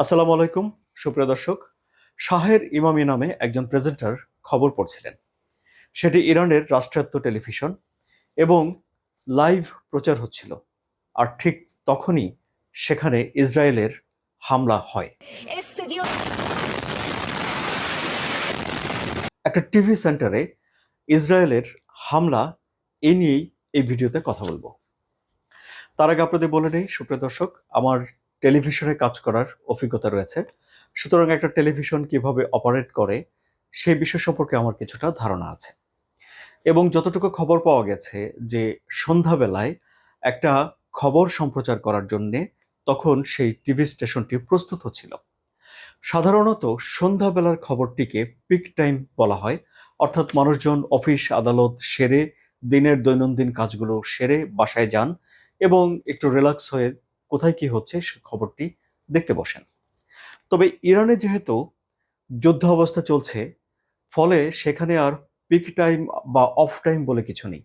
আসসালামু আলাইকুম, সুপ্রিয় দর্শক। শাহের ইমামি নামে একজন প্রেজেন্টার খবর পড়ছিলেন। সেটি ইরানের রাষ্ট্রায়ত্ত টেলিভিশন এবং লাইভ প্রচার হচ্ছিল। আর ঠিক তখনই সেখানে ইসরায়েলের হামলা হয়। একটা টিভি সেন্টারে ইসরায়েলের হামলা এ নিয়েই এই ভিডিওতে কথা বলব। তার আগে আপনাদের বলে নেই, সুপ্রিয় দর্শক, আমার টেলিভিশনে কাজ করার অভিজ্ঞতা রয়েছে। সুতরাং একটা টেলিভিশন কীভাবে অপারেট করে সেই বিষয় সম্পর্কে আমার কিছুটা ধারণা আছে। এবং যতটুকু খবর পাওয়া গেছে যে সন্ধ্যাবেলায় একটা খবর সম্প্রচার করার জন্যে তখন সেই টিভি স্টেশনটি প্রস্তুত হচ্ছিল। সাধারণত সন্ধ্যাবেলার খবরটিকে পিক টাইম বলা হয়, অর্থাৎ মানুষজন, অফিস, আদালত সেরে, দিনের দৈনন্দিন কাজগুলো সেরে বাসায় যান এবং একটু রিল্যাক্স হয়ে কোথায় কি হচ্ছে সে খবরটি দেখতে বসেন। তবে ইরানে যেহেতু যুদ্ধ অবস্থা চলছে, ফলে সেখানে আর পিক টাইম বা অফ টাইম বলে কিছু নেই।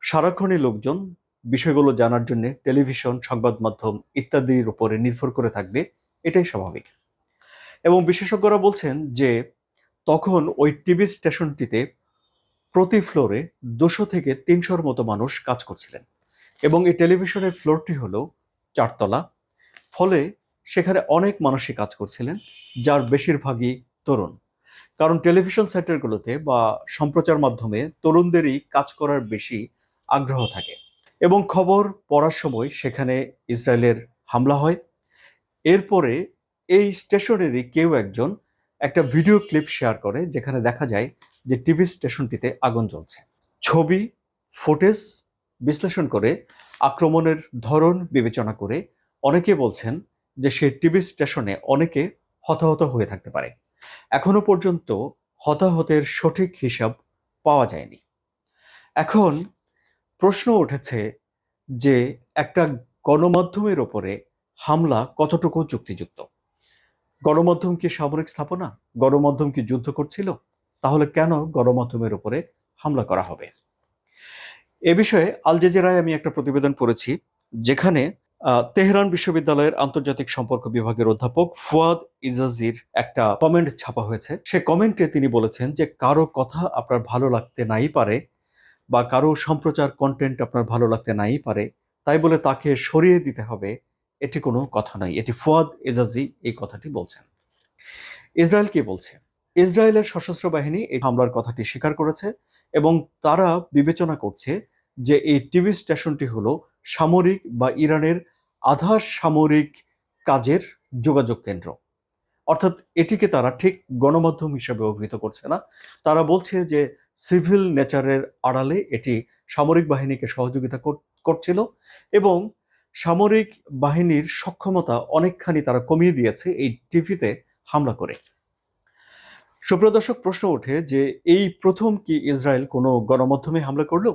সারাক্ষণই লোকজন বিষয়গুলো জানার জন্য টেলিভিশন সংবাদ মাধ্যম ইত্যাদির উপরে নির্ভর করে থাকবে, এটাই স্বাভাবিক। এবং বিশেষজ্ঞরা বলছেন যে, তখন ওই টিভি স্টেশনটিতে প্রতি ফ্লোরে দুশো থেকে তিনশোর মতো মানুষ কাজ করছিলেন। এবং এই টেলিভিশনের ফ্লোরটি হলো চারতলা। ফলে সেখানে অনেক মানুষই কাজ করছিলেন, যার বেশিরভাগই তরুণ। কারণ টেলিভিশন সেন্টারগুলোতে বা সম্প্রচার মাধ্যমে তরুণদেরই কাজ করার বেশি আগ্রহ থাকে। এবং খবর পড়ার সময় সেখানে ইসরায়েলের হামলা হয়। এরপরে এই স্টেশনেরই কেউ একজন একটা ভিডিও ক্লিপ শেয়ার করে, যেখানে দেখা যায় যে টিভি স্টেশনটিতে আগুন জ্বলছে। ছবি, ফুটেজ বিশ্লেষণ করে আক্রমণের ধরন বিবেচনা করে অনেকে বলছেন যে সেই টিভি স্টেশনে অনেকে হতাহত হয়ে থাকতে পারে। এখনও পর্যন্ত হতাহতের সঠিক হিসাব পাওয়া যায়নি। এখন প্রশ্ন উঠেছে যে একটা গণমাধ্যমের ওপরে হামলা কতটুকু যুক্তিযুক্ত? গণমাধ্যম কি সামরিক স্থাপনা? গণমাধ্যম কি যুদ্ধ করছিল? তাহলে কেন গণমাধ্যমের উপরে হামলা করা হবে? এ বিষয়ে আল জাজিরায় আমি একটা প্রতিবেদন পড়েছি, যেখানে তেহরান বিশ্ববিদ্যালয়ের আন্তর্জাতিক সম্পর্ক বিভাগের অধ্যাপক ফুয়াদ ইজাজির একটা কমেন্ট ছাপা হয়েছে। সে কমেন্টে তিনি বলেছেন যে, কারও কথা আপনার ভালো লাগতে নাই পারে বা কারও সম্প্রচার কন্টেন্ট আপনার ভালো লাগতে নাই পারে, তাই বলে তাকে সরিয়ে দিতে হবে, এটি কোনো কথা নয় এটি ফুয়াদ এজাজি এই কথাটি বলছেন। ইসরায়েল কি বলছে? ইসরায়েলের সশস্ত্র বাহিনী এই হামলার কথাটি স্বীকার করেছে এবং তারা বিবেচনা করছে যে এই টিভি স্টেশনটি হলো সামরিক বা ইরানের আধা সামরিক কাজের যোগাযোগ কেন্দ্র। অর্থাৎ এটিকে তারা ঠিক গণমাধ্যম হিসেবে অভিহিত করছে না। তারা বলছে যে সিভিল নেচারের আড়ালে এটি সামরিক বাহিনীকে সহযোগিতা কর- করছিল এবং সামরিক বাহিনীর সক্ষমতা অনেকখানি তারা কমিয়ে দিয়েছে এই টিভিতে হামলা করে। সুপ্রিয় দর্শক, প্রশ্ন ওঠে যে এই প্রথম কি ইসরায়েল কোনো গণমাধ্যমে হামলা করল?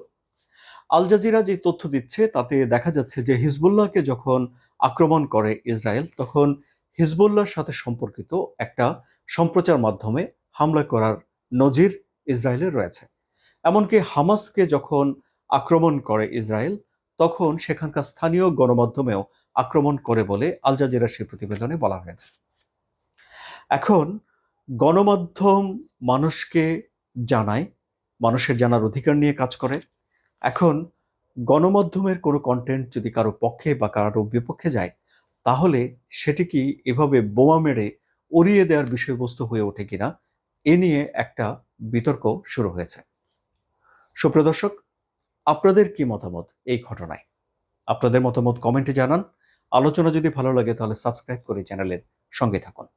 আল জাজিরা যে তথ্য দিচ্ছে, তাতে দেখা যাচ্ছে যে হিজবুল্লাহকে যখন আক্রমণ করে ইসরায়েল, তখন হিজবুল্লাহর সাথে সম্পর্কিত একটা সম্প্রচার মাধ্যমে হামলা করার নজির ইসরায়েলের রয়েছে। এমনকি হামাসকে যখন আক্রমণ করে ইসরায়েল, তখন সেখানকার স্থানীয় গণমাধ্যমেও আক্রমণ করে বলে আল জাজিরা সেই প্রতিবেদনে বলা হয়েছে। এখন গণমাধ্যম মানুষকে জানায়, মানুষের জানার অধিকার নিয়ে কাজ করে। এখন গণমাধ্যমের কোনো কন্টেন্ট যদি কারও পক্ষে বা কারও বিপক্ষে যায়, তাহলে সেটি কি এভাবে বোমা মেরে উড়িয়ে দেওয়ার বিষয়বস্তু হয়ে ওঠে কিনা, এ নিয়ে একটা বিতর্ক শুরু হয়েছে। সুপ্রিয় দর্শক, আপনাদের কি মতামত এই ঘটনায়? আপনাদের মতামত কমেন্টে জানান। আলোচনা যদি ভালো লাগে তাহলে সাবস্ক্রাইব করে চ্যানেলের সঙ্গে থাকুন।